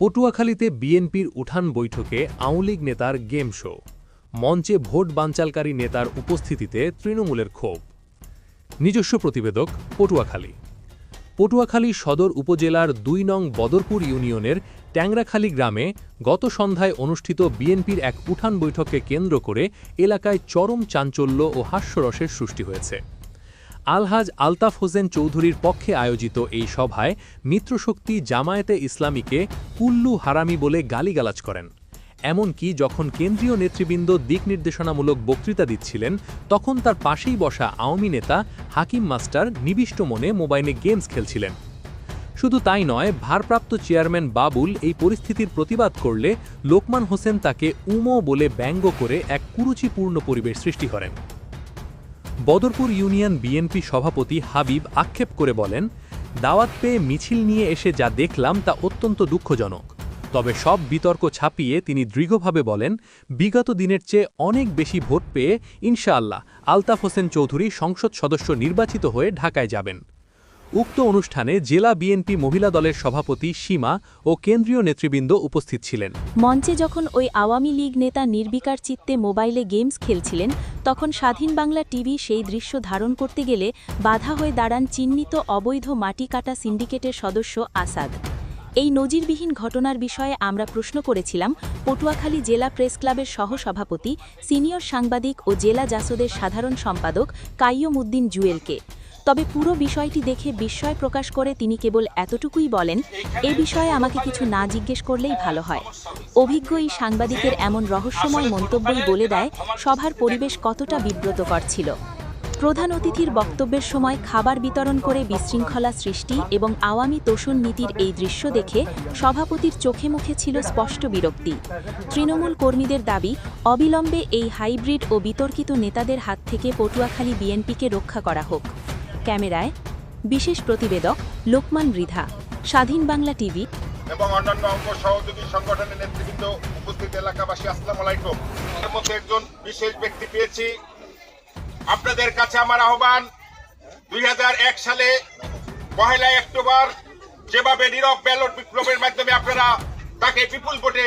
পটুয়াখালীতে বিএনপির উঠান বৈঠকে আওয়ামী নেতার গেম শো। মঞ্চে ভোট বানচালকারী নেতার উপস্থিতিতে তৃণমূলের ক্ষোভ। নিজস্ব প্রতিবেদক, পটুয়াখালী। পটুয়াখালী সদর উপজেলার দুই নং বদরপুর ইউনিয়নের ট্যাংরাখালী গ্রামে গত সন্ধ্যায় অনুষ্ঠিত বিএনপির এক উঠান বৈঠককে কেন্দ্র করে এলাকায় চরম চাঞ্চল্য ও হাস্যরসের সৃষ্টি হয়েছে। আলহাজ আলতাফ হোসেন চৌধুরীর পক্ষে আয়োজিত এই সভায় মিত্রশক্তি জামায়াতে ইসলামীকে কুল্লু হারামি বলে গালিগালাজ করেন। এমনকি যখন কেন্দ্রীয় নেতৃবৃন্দ দিক নির্দেশনামূলক বক্তৃতা দিচ্ছিলেন, তখন তার পাশেই বসা আওয়ামী নেতা হাকিম মাস্টার নিবিষ্ট মনে মোবাইলে গেমস খেলছিলেন। শুধু তাই নয়, ভারপ্রাপ্ত চেয়ারম্যান বাবুল এই পরিস্থিতির প্রতিবাদ করলে লোকমান হোসেন তাকে উমো বলে ব্যঙ্গ করে এক কুরুচিপূর্ণ পরিবেশ সৃষ্টি করেন। বদরপুর ইউনিয়ন বিএনপি সভাপতি হাবিব আক্ষেপ করে বলেন, দাওয়াত পেয়ে মিছিল নিয়ে এসে যা দেখলাম তা অত্যন্ত দুঃখজনক। তবে সব বিতর্ক ছাপিয়ে তিনি দৃঢ়ভাবে বলেন, বিগত দিনের চেয়ে অনেক বেশি ভোট পেয়ে ইনশাআল্লাহ আলতাফ হোসেন চৌধুরী সংসদ সদস্য নির্বাচিত হয়ে ঢাকায় যাবেন। উক্ত অনুষ্ঠানে জেলা বিএনপি মহিলা দলের সভাপতি সীমা ও কেন্দ্রীয় নেতৃবৃন্দ উপস্থিত ছিলেন। মঞ্চে যখন ওই আওয়ামী লীগ নেতা নির্বিকার চিত্তে মোবাইলে গেমস খেলছিলেন, তখন স্বাধীন বাংলা টিভি সেই দৃশ্য ধারণ করতে গেলে বাধা হয়ে দাঁড়ান চিহ্নিত অবৈধ মাটি কাটা সিন্ডিকেটের সদস্য আসাদ। এই নজিরবিহীন ঘটনার বিষয়ে আমরা প্রশ্ন করেছিলাম পটুয়াখালী জেলা প্রেস ক্লাবের সহসভাপতি, সিনিয়র সাংবাদিক ও জেলা জাসদের সাধারণ সম্পাদক কাইয়ম উদ্দিন জুয়েলকে। তবে পুরো বিষয়টি দেখে বিস্ময় প্রকাশ করে তিনি কেবল এতটুকুই বলেন, এ বিষয়ে আমাকে কিছু না জিজ্ঞেস করলেই ভালো হয়। অভিজ্ঞ এই সাংবাদিকের এমন রহস্যময় মন্তব্যই বলে দেয়, সভার পরিবেশ কতটা বিব্রতকর ছিল। প্রধান অতিথির বক্তব্যের সময় খাবার বিতরণ করে বিশৃঙ্খলা সৃষ্টি এবং আওয়ামী তোষণ নীতির এই দৃশ্য দেখে সভাপতির চোখে মুখে ছিল স্পষ্ট বিরক্তি। তৃণমূল কর্মীদের দাবি, অবিলম্বে এই হাইব্রিড ও বিতর্কিত নেতাদের হাত থেকে পটুয়াখালী বিএনপিকে রক্ষা করা হোক। ক্যামেরায় বিশেষ প্রতিবেদক লোকমান মৃধা স্বাধীন বাংলা টিভি। এবং অন্যান্য অঙ্গ সহযোগী সংগঠনের নেতৃবৃন্দ উপস্থিত এলাকাবাসী, আসসালামু আলাইকুম। এর মধ্যে একজন বিশেষ ব্যক্তি পেয়েছি। আপনাদের কাছে আমার আহ্বান, দুই হাজার এক সালে পহেলা অক্টোবর যেভাবে নীরব ব্যালট বিপ্লবের মাধ্যমে আপনারা তাকে বিপুল ভোটে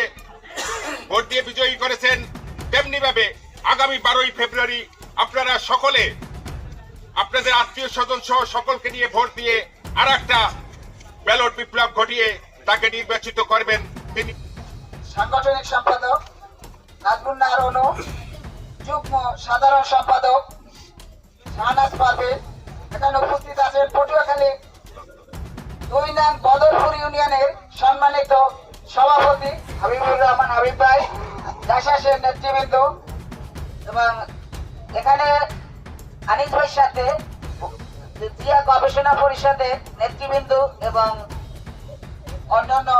ভোট দিয়ে বিজয়ী করেছেন, তেমনিভাবে আগামী বারোই ফেব্রুয়ারি আপনারা সকলে আপনাদের আত্মীয় স্বজন সহ সকলকে নিয়ে ভোট দিয়ে আর একটা ব্যালট বিপ্লব ঘটিয়ে তাকে নির্বাচিত করবেন তিনি। সাংগঠনিক সম্পাদক নাজমুন্না রনু যুগ্ম সাধারণ সম্পাদক শাহনাজ পারভেজ এখানে উপস্থিত আছেন পটুয়াখালী দুই নং বদরপুর ইউনিয়নের সম্মানিত সভাপতি হাবিবুর রহমান হাবিব ভাই দাসাসের নেতৃবৃন্দ এবং এখানে সাথে, জিয়া গবেষণা পরিষদের নেতৃবৃন্দ এবং অন্যান্য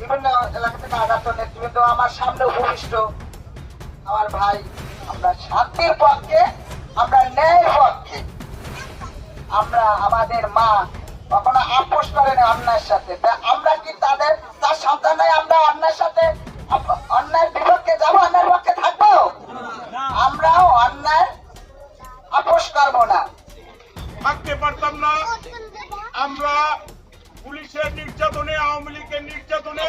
বিভিন্ন এলাকা থেকে আগত নেতৃবৃন্দ আমার সামনে আমার ভাই, আমরা শান্তির পক্ষে, আমরা ন্যায়ের পক্ষে। আমরা আমাদের মা কখনো আপোষ করেন অন্যায়ের সাথে। আমরা কি তাদের, তার সন্তান আমরা অন্যায়ের সাথে অন্যায়ের বিপক্ষে যাব অন্যায়ের পক্ষে নির্যাতনে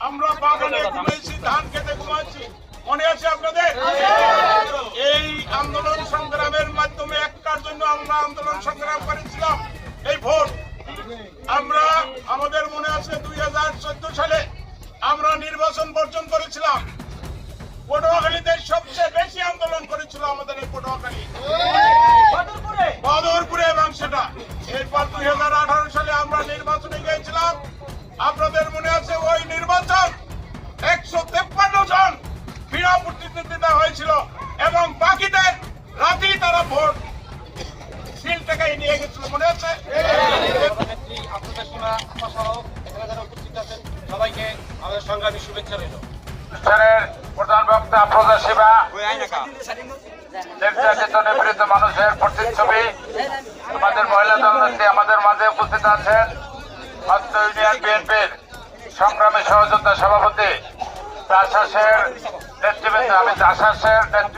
আমরা বাগানে ঘুমাইছি ধান খেতে ঘুমাচ্ছি মনে আছে আপনাদের? এই আন্দোলন সংগ্রামের মাধ্যমে একটার জন্য আমরা আন্দোলন সংগ্রাম করেছিলাম এই ভোট। আমরা আমাদের মনে আছে দুই চোদ্দ সালে আমরা নির্বাচন বর্জন করেছিলাম। পটুয়াখালীতে সবচেয়ে বেশি আন্দোলন করেছিল আমাদের এই পটুয়াখালী। বদরপুরে? এবং সেটা এরপর দুই হাজার আঠারো সালে আমরা সংগ্রামী শুভেচ্ছা রইল। অনুষ্ঠানের প্রধান বক্তা প্রজা সেবা নির্যাতিত নিপীড়িত মানুষের প্রতিচ্ছবি আমাদের মহিলা দল আমাদের মাঝে উপস্থিত আছেন। অত্র ইউনিয়ন বিএনপির সংগ্রামী সহযোদ্ধা সভাপতি দাসাসের নেতৃবৃন্দ আমি দাসাসের নেতৃত্ব